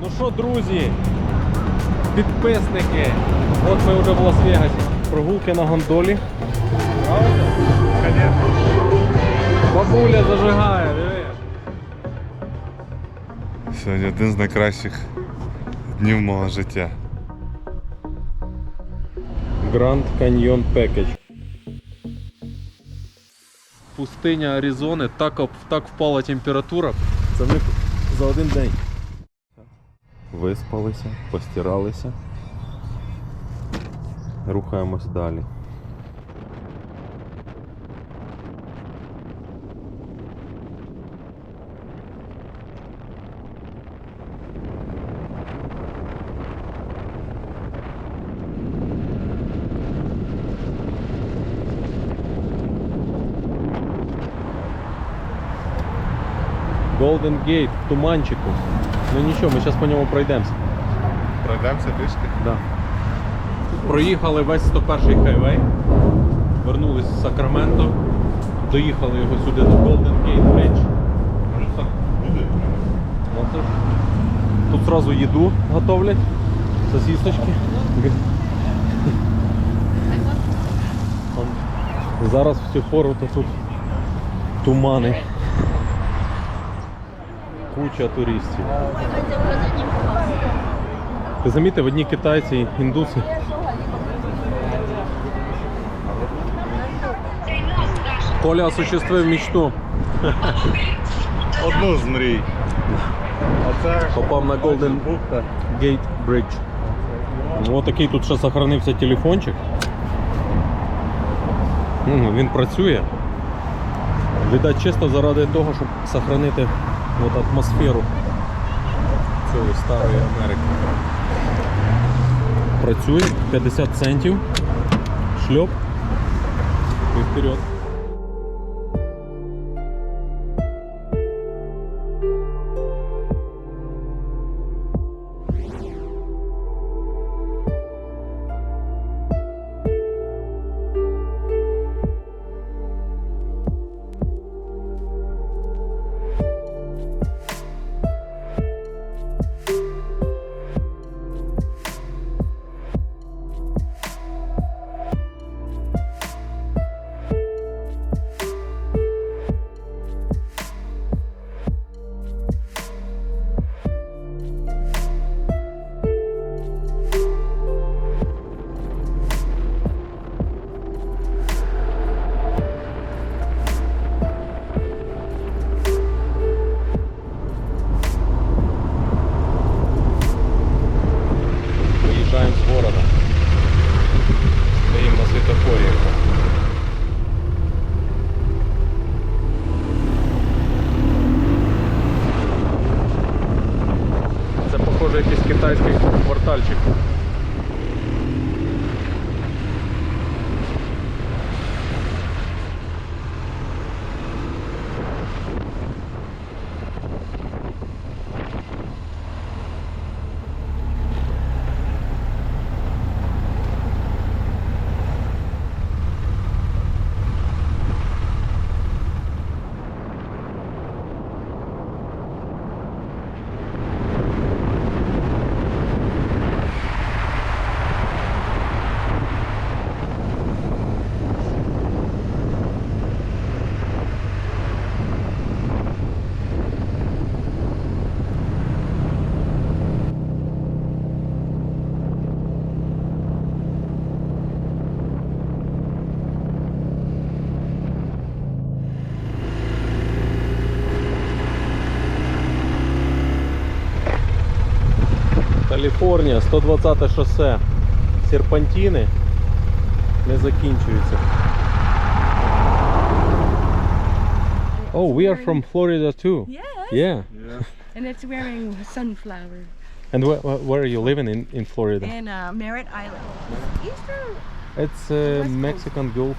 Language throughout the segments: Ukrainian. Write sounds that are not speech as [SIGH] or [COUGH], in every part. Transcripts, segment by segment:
Ну що, друзі, підписники, от ми вже в Лас-Вегасі. Прогулки на гондолі. Бабуля зажигає, диви. Сьогодні один з найкращих днів мого життя. Grand Canyon Package. Пустиня Аризони, так, так впала температура. Це ми за один день. Виспалися, постиралися. Рухаємось далі. Golden Gate в туманчику. Ну нічого, ми зараз по ньому пройдемося. Пройдемося трішки. Да. Проїхали весь 101 хайвей, вернулись з Сакраменто, доїхали його сюди до Golden Gate Bridge. Так? Ну. Тут зразу їду готовлять, сосісочки. Зараз в цю пору тут тумани. Куча туристів. Ти замітив, одні китайці, індуси. Коля осуществив мечту. Одну з мрій. Попав на Golden. Gate Bridge. Ну, Ось такий тут ще сохранився телефончик. Він працює. Видать, чисто заради того, щоб сохранити от атмосферу цієї старої Америки. Працює 50 центів. Шльоп. І вперед. Похоже якийсь китайський квартальчик. Каліфорнія, 120 шосе. Серпантини не закінчуються. Oh, we are from Florida too. Yes. Yeah. And it's wearing sunflower And wh- wh- where are you living in, in Florida? in uh, Merritt Island. Easter. It's uh, Coast. Mexican Gulf.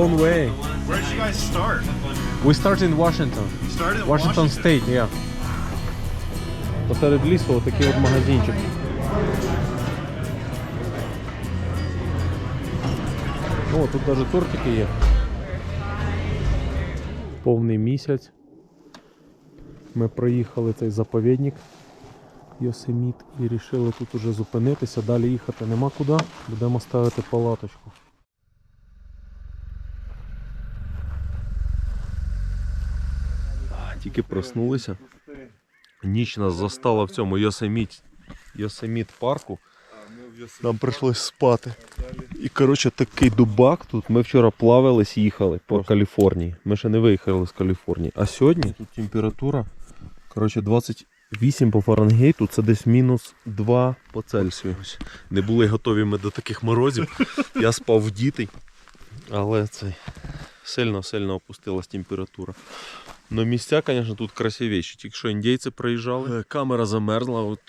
Long way. Where did you guys start? We start in Washington. Started in Washington State, yeah. Посеред лісу отакий от магазинчик. О, тут навіть тортики є. Повний місяць. Ми проїхали цей заповідник Йосеміт і вирішили тут уже зупинитися. Далі їхати нема куди. Будемо ставити палаточку. Тільки проснулися. Ніч нас застала в цьому Йосеміт, Йосеміт парку. Нам прийшлось спати. І коротше такий дубак тут. Ми вчора плавались, їхали по Каліфорнії. Ми ще не виїхали з Каліфорнії. А сьогодні тут температура коротше, 28 по Фаренгейту, це десь мінус 2 по Цельсію. Не були готові ми до таких морозів. [LAUGHS] Я спав вдітий, але цей сильно-сильно опустилась температура. Но місця, звісно, тут красивіші. Тільки що індійці приїжджали. Е, Камера замерзла, от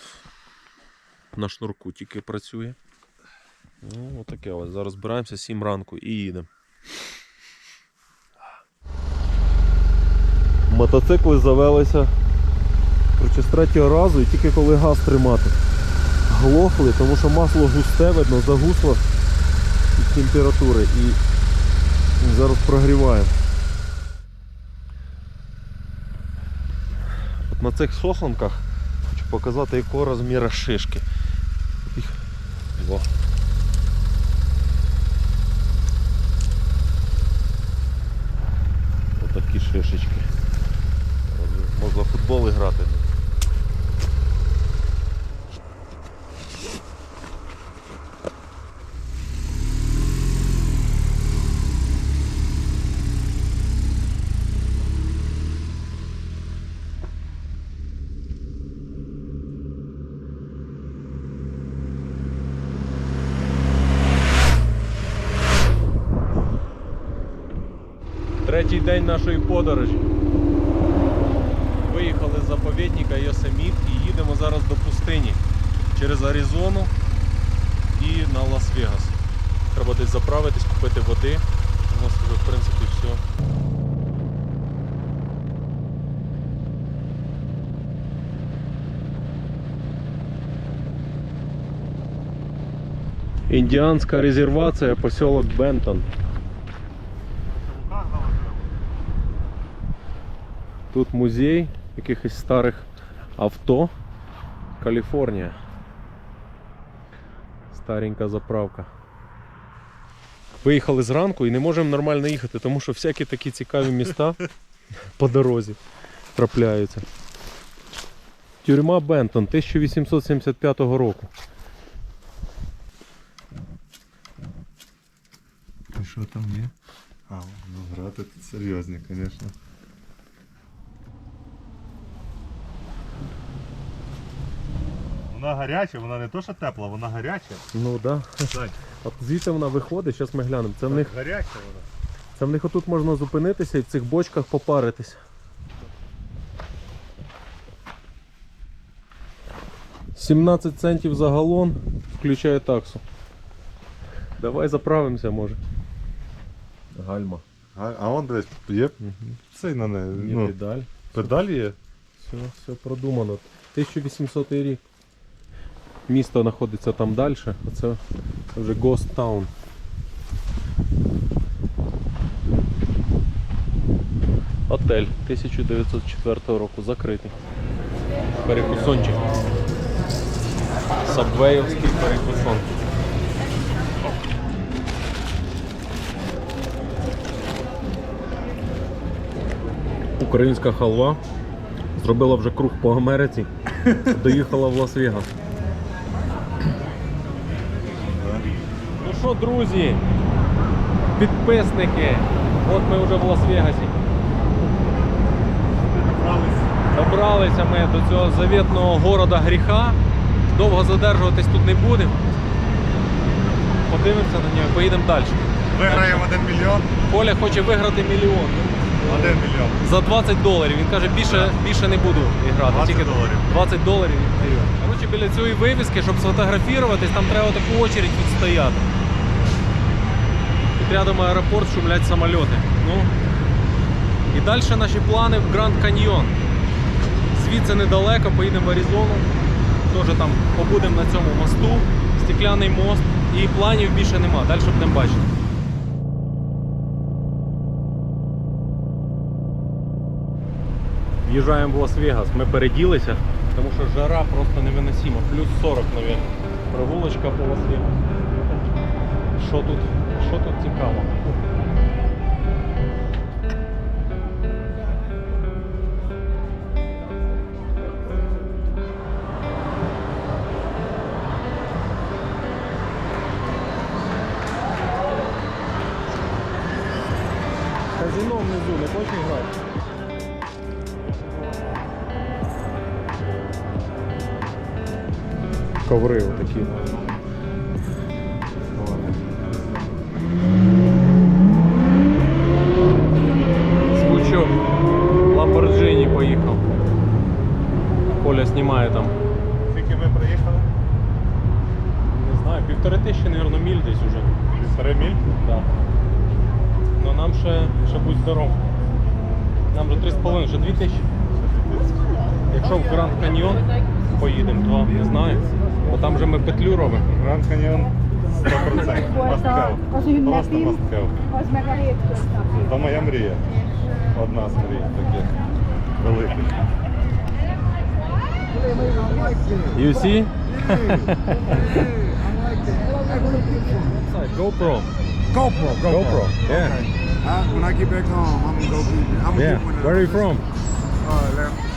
на шнурку тільки працює. Ну, отаке ось. Зараз збираємося 7 ранку і їдемо. Мотоцикли завелися з третього разу і тільки коли газ тримати. Глохли, тому що масло густе, видно, загусло від температури і зараз прогріваємо. На цих сосанках хочу показати, якого розміру шишки. Їх... О. Отакі шишечки. Можна в футбол грати. Третій день нашої подорожі. Виїхали з заповідника Йосеміт і їдемо зараз до пустині через Аризону і на Лас-Вегас. Треба десь заправитись, купити води. У нас вже в принципі все. Індіанська резервація, поселок Бентон. Тут музей якихось старих авто. Каліфорнія. Старенька заправка. Виїхали зранку і не можемо нормально їхати, тому що всякі такі цікаві міста [LAUGHS] по дорозі трапляються. Тюрма Бентон 1875 року. Що там є? А, ну грати тут серйозні, звісно. Вона гаряча, вона не то, що тепла, вона гаряча. Ну так. Да. Так, От звідси вона виходить, зараз ми глянемо. Це в них гаряча вона. Це в них отут можна зупинитися і в цих бочках попаритись. «17 центів за галон, включає таксу. Давай заправимося, може. Гальма. А, а он десь є цей на не. Є Ну, педаль. педаль є. Все, все продумано. 1800 рік. Місто знаходиться там далі, це вже Ghost Town. Отель 1904 року закритий. Перекусончик. Сабвеївський перекусон. Українська халва зробила вже круг по Америці, доїхала в Лас-Вегас. Що, друзі, підписники, от ми вже в Лас-Вегасі. Добралися ми до цього завітного города гріха. Довго задержуватись тут не будемо. Подивимося на нього і поїдемо далі. Виграємо 1 мільйон. Коля хоче виграти мільйон. 1 мільйон. За 20 доларів. Він каже, більше, більше не буду грати. 20 тільки доларів. 20 доларів. Коротше, біля цієї вивіски, щоб сфотографуватись, там треба таку очередь відстояти. Рядом аеропорт, шумлять самоліти. Ну. І далі наші плани в Гранд Каньйон. Звідси недалеко, поїдемо в Аризону. Теж там побудемо на цьому мосту, стекляний мост. І планів більше нема. Далі будемо бачити. В'їжджаємо в Лас-Вегас. Ми переділися, тому що жара просто невиносима. Плюс 40, мабуть. Прогулочка по Лас-Вегасу. Що тут? Що тут цікаво? Казино внизу, не хочеш грати? Коври півтори тисячі, мабуть, міль десь уже. Півтори міль. Да. Ну нам ще, ще будь здоров. Нам вже 3,5, вже 2 тисячі. Якщо в Гранд Каньйон поїдемо, то не знаю. Бо там вже ми петлю робимо. Гранд Каньйон 100%. Must have. Просто hétköznapi. То моя мрія. Одна з мрій таких великих. You see? [LAUGHS] GoPro. GoPro, GoPro. GoPro. Yeah. Uh, when I get back home, I'm gonna go keep it. I'm gonna Yeah. get one of Where are you from? Uh,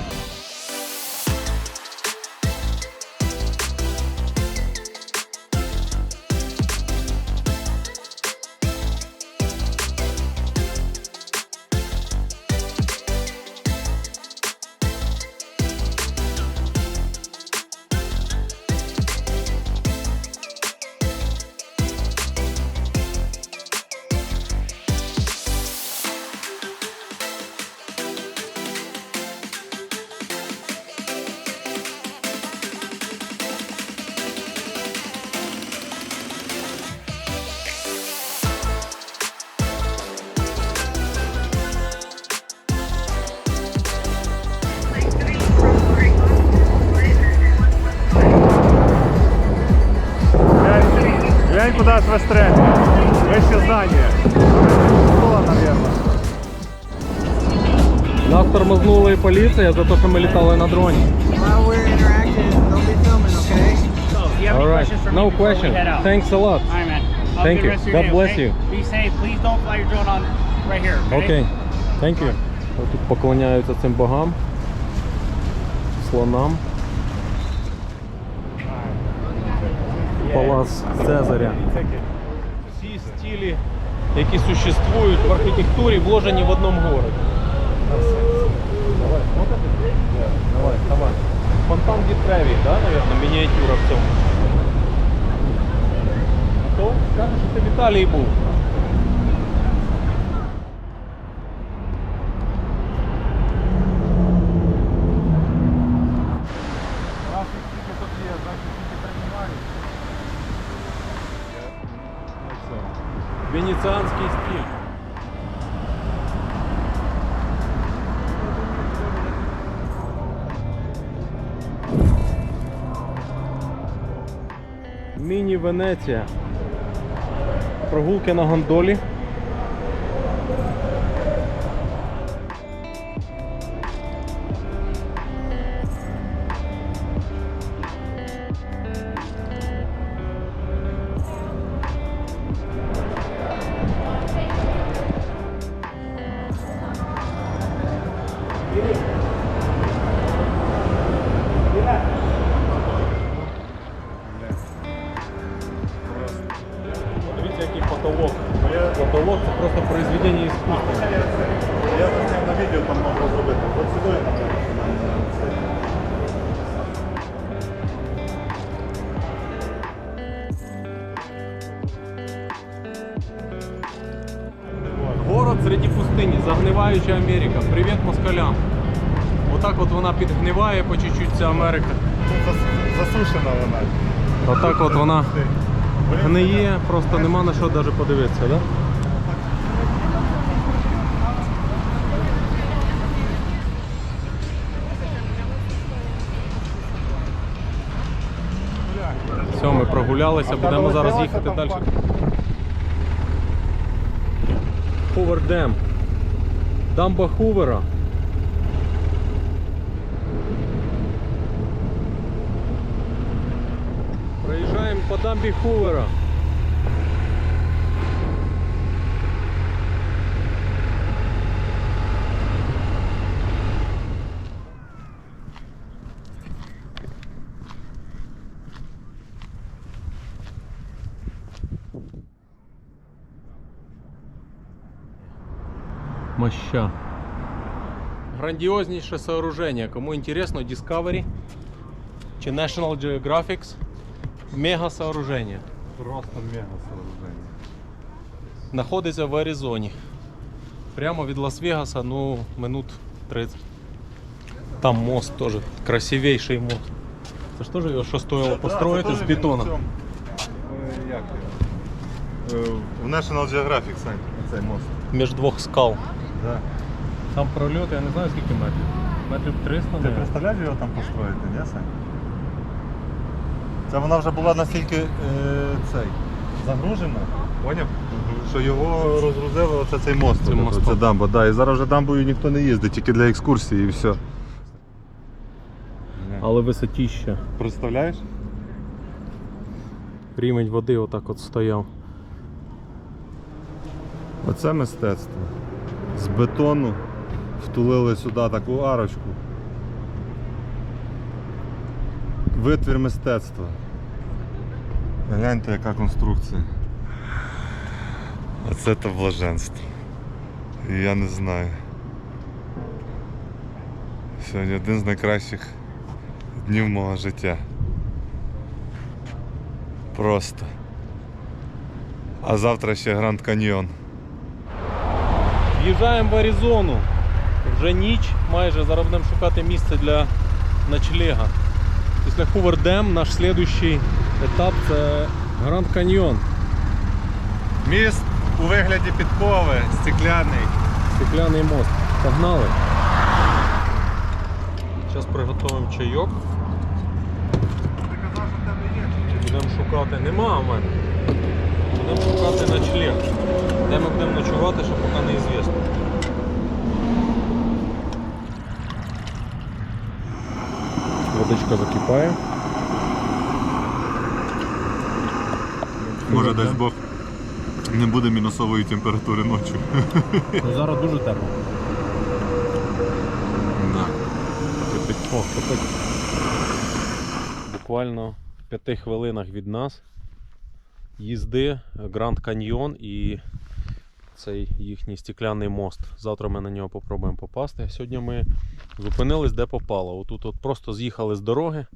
куда. Вище здання. Школа, наверное. Нас тормознула і поліція за те, що ми літали на дроні. Okay? All right. No question. Thanks a lot. All right, man. Have Thank you. God day, bless okay? you. Be safe. Please don't fly your drone on right here. Okay? Окей. Thank you. Тут поклоняються цим богам. Слонам. Палац Цезаря. Всі стилі, які существують в архітектурі, вложені в одному городі. Давай? Давай, давай. Фонтан Дітреві, да, наверное, мініатюра в цьому. Готов? Скажеш, що ти в був. Міні-Венеція. Прогулки на гондолі. Потолок це просто произведення іскусства. Я засняв на відео, там можна зробити. От сюди, напевно. Город серед пустині, загниваюча Америка. Привіт москалям. Отак от вона підгниває по чуть-чуть ця Америка. Засушена вона. Отак от вона гниє, просто нема на що навіть подивитися, да? Ми прогулялися, будемо зараз їхати далі. Ховердем. Дамба Хувера. Проїжджаємо по дамбі Хувера. Моща. Грандиознейшее сооружение. Кому интересно, Discovery чи National Geographic. Мега сооружение. Просто мега сооруження. Находиться в Аризоні. Прямо від Лас-Вегаса, ну, минут 30. Там мост теж. Красивейший мост. Це ж теж його що стоїло построїти з бетона. Його? Е, В National Geographic, Сань, цей мост. Між двох скал. Да. Там прольот, я не знаю скільки метрів. Метрів 300, Ти мабуть. представляєш його там построїти, ні, Сань? Це вона вже була настільки е, цей, загружена, поняв? Що його розгрузили оце цей мост. Цим Оце- мостом. Це дамба, да. І зараз вже дамбою ніхто не їздить, тільки для екскурсії і все. Але висотіща. Представляєш? Рівень води отак от стояв. Оце мистецтво. З бетону втулили сюди таку арочку. Витвір мистецтва. Гляньте, яка конструкція. Оце то блаженство. Я не знаю. Сьогодні один з найкращих днів мого життя. Просто. А завтра ще Гранд Каньйон. В'їжджаємо в Аризону. Вже ніч майже. Зараз будемо шукати місце для ночлега. Після Хувердем наш слідуючий етап це Гранд Каньйон. Міст у вигляді підкови, стекляний. Стекляний мост. Погнали. Зараз приготуємо чайок. Будемо шукати. Нема в мене. Будемо шукати ночлег. Де ми будемо ночувати, що поки неізвісно. Водичка закипає. Може дасть Бог не буде мінусової температури ночі. Ну, зараз дуже тепло. Кипить. О, кипить. Буквально в п'яти хвилинах від нас їзди Гранд Каньйон і цей їхній стекляний мост. Завтра ми на нього попробуємо попасти. Сьогодні ми зупинились де попало. Отут от просто з'їхали з дороги.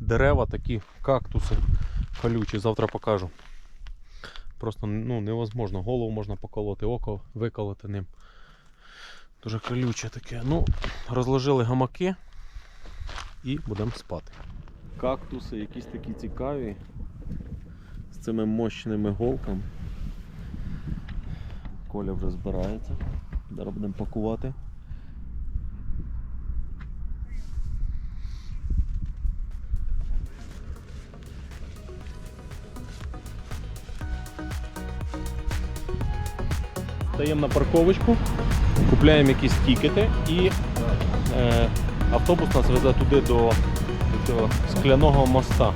Дерева такі, кактуси колючі, завтра покажу. Просто ну, невозможно. Голову можна поколоти, око виколоти ним. Дуже колюче таке. Ну, розложили гамаки і будемо спати. Кактуси якісь такі цікаві. З цими мощними голками. Коля вже збирається. Зараз будемо пакувати. Стаємо на парковочку, купляємо якісь тікети і е, автобус нас везе туди до, до скляного моста.